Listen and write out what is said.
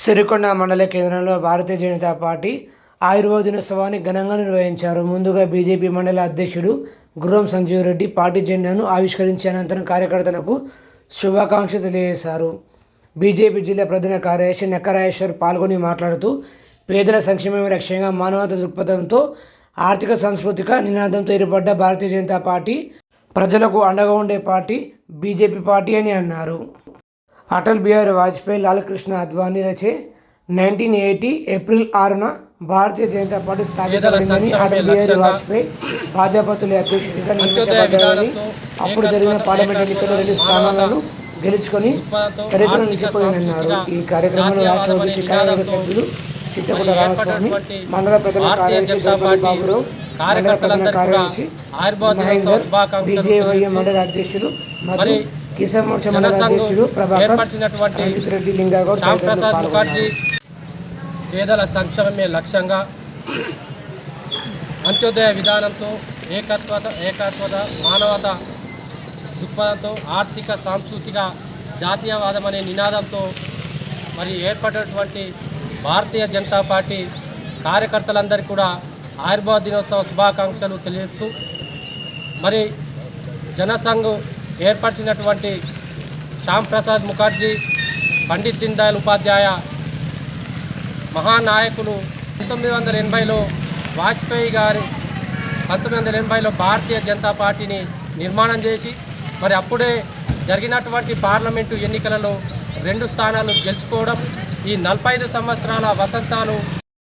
సిరికొండ మండల కేంద్రంలో భారతీయ జనతా పార్టీ ఆయుర్వేద దినోత్సవాన్ని ఘనంగా నిర్వహించారు. ముందుగా బీజేపీ మండల అధ్యక్షుడు గుర్రం సంజీవ్ రెడ్డి పార్టీ జెండాను ఆవిష్కరించి అనంతరం కార్యకర్తలకు శుభాకాంక్షలు తెలియజేశారు. బీజేపీ జిల్లా ప్రధాన కార్యదర్శి నెక్కరాజేశ్వర్ పాల్గొని మాట్లాడుతూ పేదల సంక్షేమమే లక్ష్యంగా మానవత దృక్పథంతో ఆర్థిక సాంస్కృతిక నినాదంతో ఏర్పడ్డ భారతీయ జనతా పార్టీ ప్రజలకు అండగా ఉండే పార్టీ బీజేపీ పార్టీ అని అన్నారు. అటల్ బిహారీ వాజ్పేయి లాలకృష్ణ అద్వానీ రచే నైన్టీన్ ఎయిటీ ఏప్రిల్ ఆరున భారతీయ జనతా పార్టీ స్థాపించబడిందని అటల్ బిహారీ వాజ్పేయి భాజపా తొలి అధ్యక్షుడిగా నియమించబడ్డారని అప్పుడు జరిగిన పార్లమెంట్ ఎన్నికల్లో రెండు స్థానాలను గెలుచుకొని చరిత్ర నిలిచిపోయిందన్నారు. ఈ కార్యక్రమంలో రాష్ట్ర ఓబీసీ కార్యవర్గ సభ్యులు చిత్తపూట రామస్వామి మండల ప్రధాన కార్యదర్శి బాబురావు మండల ప్రధాన కార్యదర్శి మహేందర్ బీజేవైఎం మండల అధ్యక్షులు మరియు కిసాన్ మోర్చా మండల అధ్యక్షుడు ప్రభాకర్ ఏర్పరిచినటువంటి రంజిత్ రెడ్డి లింగాగౌడ్ శ్యామ్ తదితరులు ప్రసాద్ ముఖర్జీ. పేదల సంక్షేమమే లక్ష్యంగా అంత్యోదయ విధానంతో ఏకత్వత ఏకత్వత మానవత దృక్పథంతో ఆర్థిక సాంస్కృతిక జాతీయవాదం అనే నినాదంతో మరి ఏర్పడినటువంటి భారతీయ జనతా పార్టీ కార్యకర్తలందరికీ కూడా ఆయుర్వేద దినోత్సవ శుభాకాంక్షలు తెలియజేస్తూ మరి జనసంఘ్ ఏర్పరిచినటువంటి శ్యామ్ ప్రసాద్ ముఖర్జీ పండిత్ దీన్ దయాళ్ ఉపాధ్యాయ మహానాయకులు పంతొమ్మిది వందల ఎనభైలో వాజ్పేయి గారి పంతొమ్మిది వందల ఎనభైలో భారతీయ జనతా పార్టీని నిర్మాణం చేసి మరి అప్పుడే జరిగినటువంటి పార్లమెంటు ఎన్నికలలో రెండు స్థానాలు గెలుచుకోవడం ఈ నలభై ఐదు సంవత్సరాల వసంతాలు